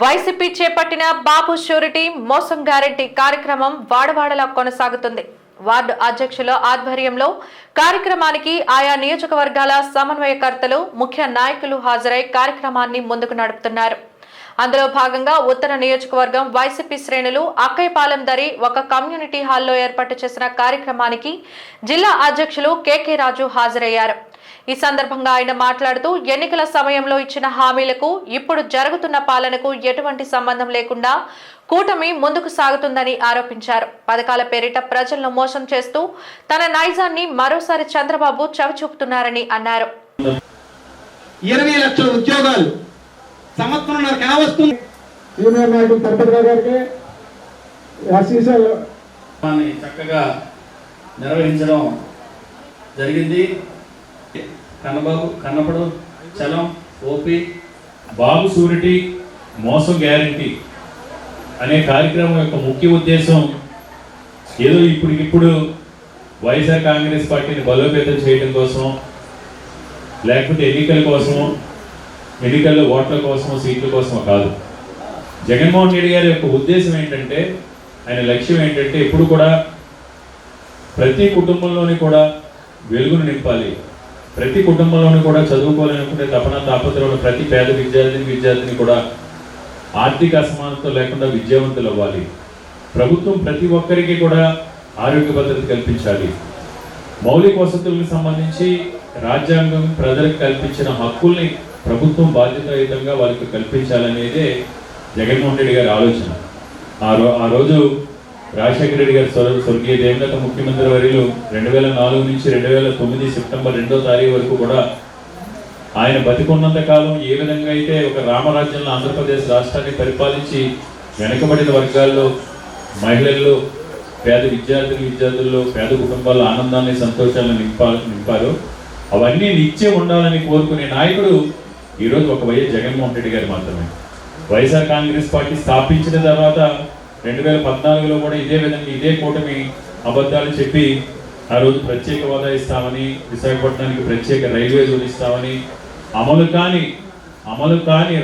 YCP చేపట్టిన బాబు surety మోసం guarantee కార్యక్రమం వాడవాడలా కొనసాగుతుంది. వార్డు అధ్యక్షుల ఆధ్వర్యంలో కార్యక్రమానికి ఆయా నియోజకవర్గాల సమన్వయకర్తలు ముఖ్య నాయకులు హాజరై కార్యక్రమాన్ని ముందుకు నడుపుతున్నారు. అందులో భాగంగా ఉత్తర నియోజకవర్గం వైసీపీ శ్రేణులు అక్కయ్యపాలెం దరి ఒక కమ్యూనిటీ హాల్లో ఏర్పాటు చేసిన కార్యక్రమానికి జిల్లా అధ్యక్షులు కెకే రాజు హాజరయ్యారు. ఈ సందర్భంగా ఆయన మాట్లాడుతూ ఎన్నికల సమయంలో ఇచ్చిన హామీలకు ఇప్పుడు జరుగుతున్న పాలనకు ఎటువంటి సంబంధం లేకుండా కూటమి ముందుకు సాగుతుందని ఆరోపించారు. పథకాల పేరిట ప్రజలను మోసం చేస్తూ తన నైజాన్ని మరోసారి చంద్రబాబు చవిచూపుతున్నారని అన్నారు. ఇరవై లక్షల ఉద్యోగాలు సంవత్సరంన్నర కావస్తుంది సీనియర్ నాయకులు తిరుపతి రావు గారికి ఆశీస్సులు. కార్యక్రమాన్ని చక్కగా నిర్వహించడం జరిగింది. కన్నబాబు కన్నపడు చలం ఓపి బాబు సూరిటీ మోసం గ్యారంటీ అనే కార్యక్రమం యొక్క ముఖ్య ఉద్దేశం ఏదో ఇప్పటికిప్పుడు వైఎస్ఆర్ కాంగ్రెస్ పార్టీని బలోపేతం చేయడం కోసం లేకపోతే ఎన్నికల కోసం ఎన్నికల్లో ఓట్ల కోసం సీట్ల కోసం కాదు. జగన్మోహన్ రెడ్డి గారి యొక్క ఉద్దేశం ఏంటంటే ఆయన లక్ష్యం ఏంటంటే ఎప్పుడు కూడా ప్రతి కుటుంబంలోని కూడా వెలుగును నింపాలి. ప్రతి కుటుంబంలోని కూడా చదువుకోవాలనుకునే తపన తాపత్రయం ప్రతి పేద విద్యార్థిని విద్యార్థిని కూడా ఆర్థిక అసమానత లేకుండా విద్యావంతులు అవ్వాలి. ప్రభుత్వం ప్రతి ఒక్కరికి కూడా ఆరోగ్య భద్రత కల్పించాలి. మౌలిక వసతులకు సంబంధించి రాజ్యాంగం ప్రజలకు కల్పించిన హక్కుల్ని ప్రభుత్వం బాధ్యతాయుతంగా వాళ్ళకి కల్పించాలనేదే జగన్మోహన్ రెడ్డి గారి ఆలోచన. ఆ రో ఆ రోజు రాజశేఖర రెడ్డి గారు స్వర్ స్వర్గీయ దేవగత ముఖ్యమంత్రి వర్యులు రెండు వేల నాలుగు నుంచి రెండు వేల తొమ్మిది సెప్టెంబర్ రెండో తారీఖు వరకు కూడా ఆయన బతికున్నంత కాలం ఏ విధంగా అయితే ఒక రామరాజ్యంలో ఆంధ్రప్రదేశ్ రాష్ట్రాన్ని పరిపాలించి వెనుకబడిన వర్గాల్లో మహిళల్లో పేద విద్యార్థులు విద్యార్థుల్లో పేద కుటుంబాల్లో ఆనందాన్ని సంతోషాలను నింపా నింపారు. అవన్నీ నిత్యం ఉండాలని కోరుకునే నాయకుడు ఈరోజు ఒక వైఎస్ జగన్మోహన్ రెడ్డి గారు మాత్రమే. వైఎస్ఆర్ కాంగ్రెస్ పార్టీ స్థాపించిన తర్వాత రెండు వేల పద్నాలుగులో కూడా ఇదే విధంగా ఇదే కూటమి అబద్ధాలు చెప్పి ఆ రోజు ప్రత్యేక హోదా ఇస్తామని విశాఖపట్నానికి ప్రత్యేక రైల్వే జోన్ ఇస్తామని అమలు కాని అమలు కాని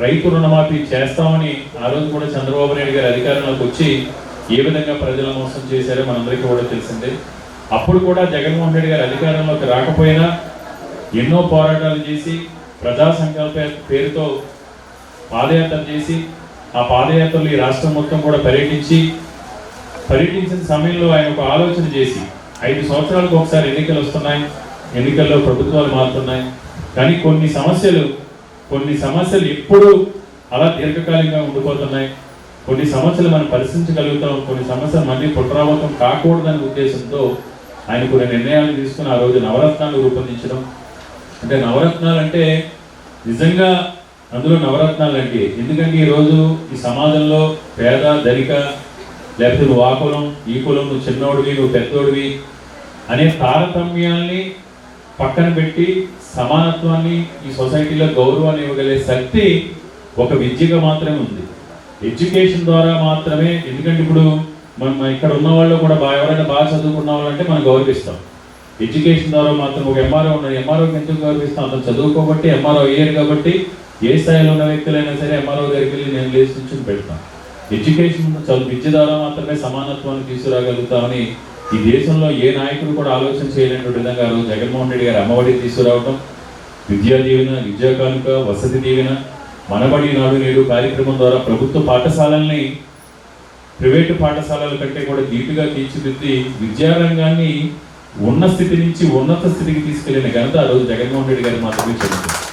రైతు రుణమాఫీ చేస్తామని ఆ రోజు కూడా చంద్రబాబు నాయుడు గారి అధికారంలోకి వచ్చి ఏ విధంగా ప్రజల మోసం చేశారో మనందరికీ కూడా తెలిసిందే. అప్పుడు కూడా జగన్మోహన్ రెడ్డి గారి అధికారంలోకి రాకపోయినా ఎన్నో పోరాటాలు చేసి ప్రజా సంకల్ప పేరుతో పాదయాత్ర చేసి ఆ పాదయాత్రలు ఈ రాష్ట్రం మొత్తం కూడా పర్యటించి పర్యటించిన సమయంలో ఆయన ఒక ఆలోచన చేసి ఐదు సంవత్సరాలకు ఒకసారి ఎన్నికలు వస్తున్నాయి. ఎన్నికల్లో ప్రభుత్వాలు మారుతున్నాయి. కానీ కొన్ని సమస్యలు కొన్ని సమస్యలు ఎప్పుడు అలా దీర్ఘకాలికంగా ఉండిపోతున్నాయి. కొన్ని సమస్యలు మనం పరిశీలించగలుగుతాం. కొన్ని సమస్యలు మళ్ళీ పునరావృతం కాకూడదనే ఉద్దేశంతో ఆయన కొన్ని నిర్ణయాలు తీసుకుని ఆ రోజు నవరత్నాలు రూపొందించడం. అంటే నవరత్నాలు అంటే నిజంగా అందులో నవరత్నాలు అంటే ఎందుకంటే ఈరోజు ఈ సమాజంలో పేద దళిక లేకపోతే నువ్వు ఆ కులం ఈ కులం నువ్వు చిన్నోడివి నువ్వు పెద్దోడివి అనే తారతమ్యాల్ని పక్కన పెట్టి సమానత్వాన్ని ఈ సొసైటీలో గౌరవాన్ని ఇవ్వగలిగే శక్తి ఒక విద్యగా మాత్రమే ఉంది. ఎడ్యుకేషన్ ద్వారా మాత్రమే ఎందుకంటే ఇప్పుడు మనం ఇక్కడ ఉన్న వాళ్ళు కూడా బాగా ఎవరైనా బాగా చదువుకున్న వాళ్ళు అంటే మనం గౌరవిస్తాం. ఎడ్యుకేషన్ ద్వారా మాత్రం ఒక ఎంఆర్ఓ ఉన్నాడు ఎంఆర్ఓకి ఎందుకు గౌరవిస్తాం? అతను చదువుకోబట్టి ఎంఆర్ఓ అయ్యారు కాబట్టి ఏ స్థాయిలో ఉన్న వ్యక్తులైనా సరే ఎంఆర్ఓ దగ్గరికి వెళ్ళి నేను లేచి నుంచి పెడతాను ఎడ్యుకేషన్ చదువు విద్య ద్వారా మాత్రమే సమానత్వాన్ని తీసుకురాగలుగుతామని ఈ దేశంలో ఏ నాయకుడు కూడా ఆలోచన చేయలేని విధంగా రోజు జగన్మోహన్ రెడ్డి గారు అమ్మఒడి తీసుకురావటం విద్యా దీవెన విద్యా కానుక వసతి దీవెన మనబడి నాడు నేడు కార్యక్రమం ద్వారా ప్రభుత్వ పాఠశాలల్ని ప్రైవేటు పాఠశాలల కంటే కూడా ధీటుగా తీర్చిదిద్ది విద్యారంగాన్ని ఉన్న స్థితి నుంచి ఉన్నత స్థితికి తీసుకెళ్ళిన ఘనత ఆ రోజు జగన్మోహన్ రెడ్డి గారి మాత్రమే చెందుతుంది